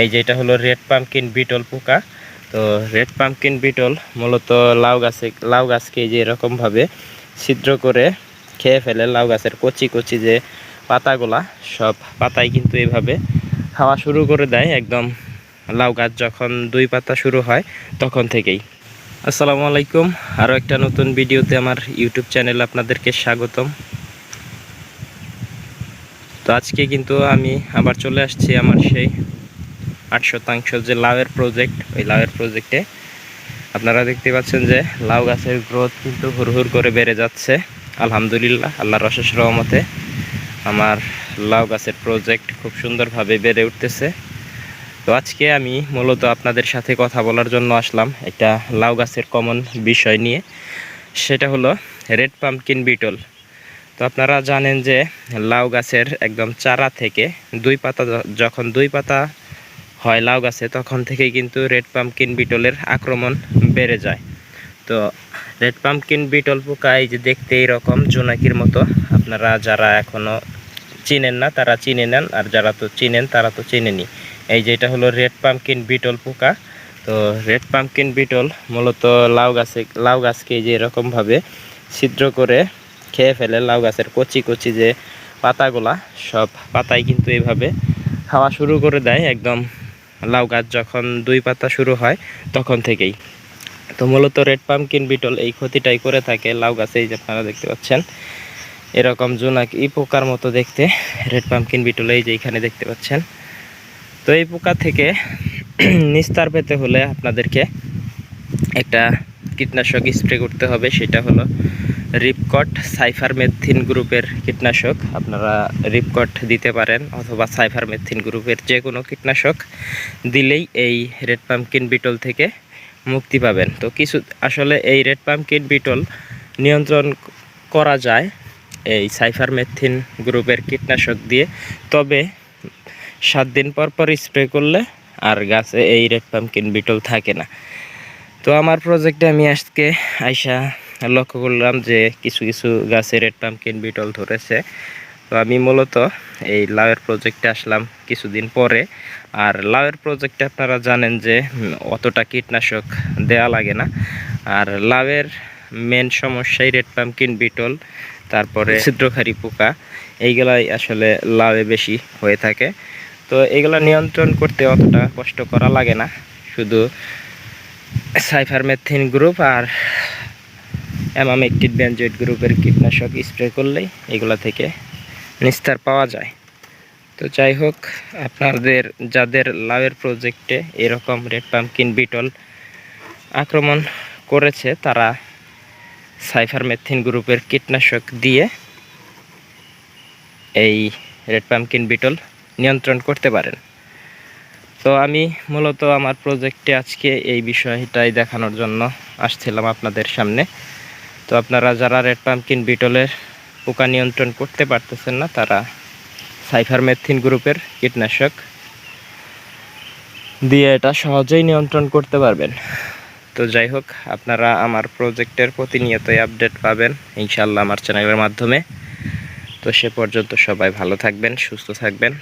এই যেটা হলো রেড পাম্পকিন বিটল পোকা। তো রেড পাম্পকিন বিটল মূলত লাউ গাছে, লাউ গাছকে যে এরকমভাবে ছিদ্র করে খেয়ে ফেলে, লাউ গাছের কচি কচি যে পাতাগুলা, সব পাতাই কিন্তু এভাবে খাওয়া শুরু করে দেয় একদম লাউ গাছ যখন দুই পাতা শুরু হয় তখন থেকেই। আসসালামু আলাইকুম আরও একটা নতুন ভিডিওতে আমার ইউটিউব চ্যানেল আপনাদেরকে স্বাগতম। তো আজকে কিন্তু আমি আবার চলে আসছি আমার সেই আট শতাংশ যে লাউয়ের প্রজেক্ট ওই লাউয়ের প্রজেক্টে আপনারা দেখতে পাচ্ছেন যে লাউ গাছের গ্রোথ কিন্তু হুড়হুর করে বেড়ে যাচ্ছে। আলহামদুলিল্লাহ, আল্লাহর অশেষ রহমতে আমার লাউ গাছের প্রজেক্ট খুব সুন্দরভাবে বেড়ে উঠতেছে। তো আজকে আমি মূলত আপনাদের সাথে কথা বলার জন্য আসলাম একটা লাউ গাছের কমন বিষয় নিয়ে। সেটা হলো রেড পাম্পকিন বিটল তো আপনারা জানেন যে লাউ গাছের একদম চারা থেকে দুই পাতা যখন দুই পাতা হয়, লাউ গাছে, তখন থেকেই কিন্তু রেড পাম্পকিন বিটলের আক্রমণ বেড়ে যায়। তো রেড পাম্পকিন বিটল পোকা এই যে দেখতে এইরকম, জোনাকির মতো, আপনারা যারা এখনও চিনেন না, তারা চিনে নেন, আর যারা তো চিনেন, তারা তো চিনে চিনেনি এই যে এটা হলো রেড পাম্পকিন বিটল পোকা। তো রেড পাম্পকিন বিটল মূলত লাউ গাছে, লাউ গাছকে যে এরকমভাবে ছিদ্র করে খেয়ে ফেলে, লাউ গাছের কচি কচি যে পাতাগুলা, সব পাতাই কিন্তু এভাবে খাওয়া শুরু করে দেয়, একদম লাউ গাছ যখন দুই পাতা শুরু হয়, তখন থেকেই। তো মূলত রেড পাম্পকিন বিটল এই ক্ষতিটাই করে থাকে লাউ গাছে, এই যে আপনারা দেখতে পাচ্ছেন। এরকম জোনাকি পোকার মতো দেখতে, রেড পাম্পকিন বিটল এই যে এখানে দেখতে পাচ্ছেন। তো এই পোকা থেকে নিস্তার পেতে হলে আপনাদেরকে একটা কীটনাশক স্প্রে করতে হবে, সেটা হলো রিপকট সাইফার মেথিন গ্রুপের কীটনাশক। আপনারা রিপকট দিতে পারেন অথবা সাইফার মেথিন গ্রুপের যে কোনো কীটনাশক দিলেই এই রেড পাম্পকিন বিটল থেকে মুক্তি পাবেন। তো কিছু, আসলে এই রেড পাম্পকিন বিটল নিয়ন্ত্রণ করা যায় এই সাইফার মেথিন গ্রুপের কীটনাশক দিয়ে। তবে সাত দিন পর পর স্প্রে করলে আর গাছে এই রেড পাম্পকিন বিটল থাকে না। তো আমার প্রজেক্টে আমি আজকে আইসা লক্ষ্য করলাম যে কিছু কিছু গাছে রেড পাম্পকিন বিটল ধরেছে। তো আমি মূলত এই লাউয়ের প্রজেক্টে আসলাম কিছুদিন পরে। আর লাউয়ের প্রজেক্টে আপনারা জানেন যে অতটা কীটনাশক দেয়া লাগে না। আর লাউয়ের মেন সমস্যাই রেড পাম্পকিন বিটল তারপরে ছিদ্রখারি পোকা, এইগুলাই আসলে লাউয়ে বেশি হয়ে থাকে। তো এগুলা নিয়ন্ত্রণ করতে অতটা কষ্ট করা লাগে না। শুধু সাইফার সাইফারমেথিন গ্রুপ আর অ্যামামেকটিড ব্যানজয়েড গ্রুপের কীটনাশক স্প্রে করলেই এগুলা থেকে নিস্তার পাওয়া যায়। তো যাই হোক, আপনাদের, যাদের লাউয়ের প্রজেক্টে এরকম রেড পাম্পকিন বিটল আক্রমণ করেছে, তারা সাইফারমেথিন গ্রুপের কীটনাশক দিয়ে এই রেড পাম্পকিন বিটল নিয়ন্ত্রণ করতে পারেন। তো আমি মূলত আমার প্রজেক্টে আজকে এই বিষয়টাই দেখানোর জন্য আসছিলাম আপনাদের সামনে। তো আপনারা যারা রেড পাম্পকিন বিটলের পোকা নিয়ন্ত্রণ করতে পারতেছেন না, তারা সাইফারমেথিন গ্রুপের কীটনাশক দিয়ে এটা সহজেই নিয়ন্ত্রণ করতে পারবেন। তো যাই হোক, আপনারা আমার প্রজেক্টের প্রতিনিয়তই আপডেট পাবেন ইনশাল্লাহ আমার চ্যানেলের মাধ্যমে। তো সে পর্যন্ত সবাই ভালো থাকবেন, সুস্থ থাকবেন।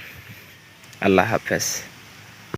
আল্লাহ হাফেজ।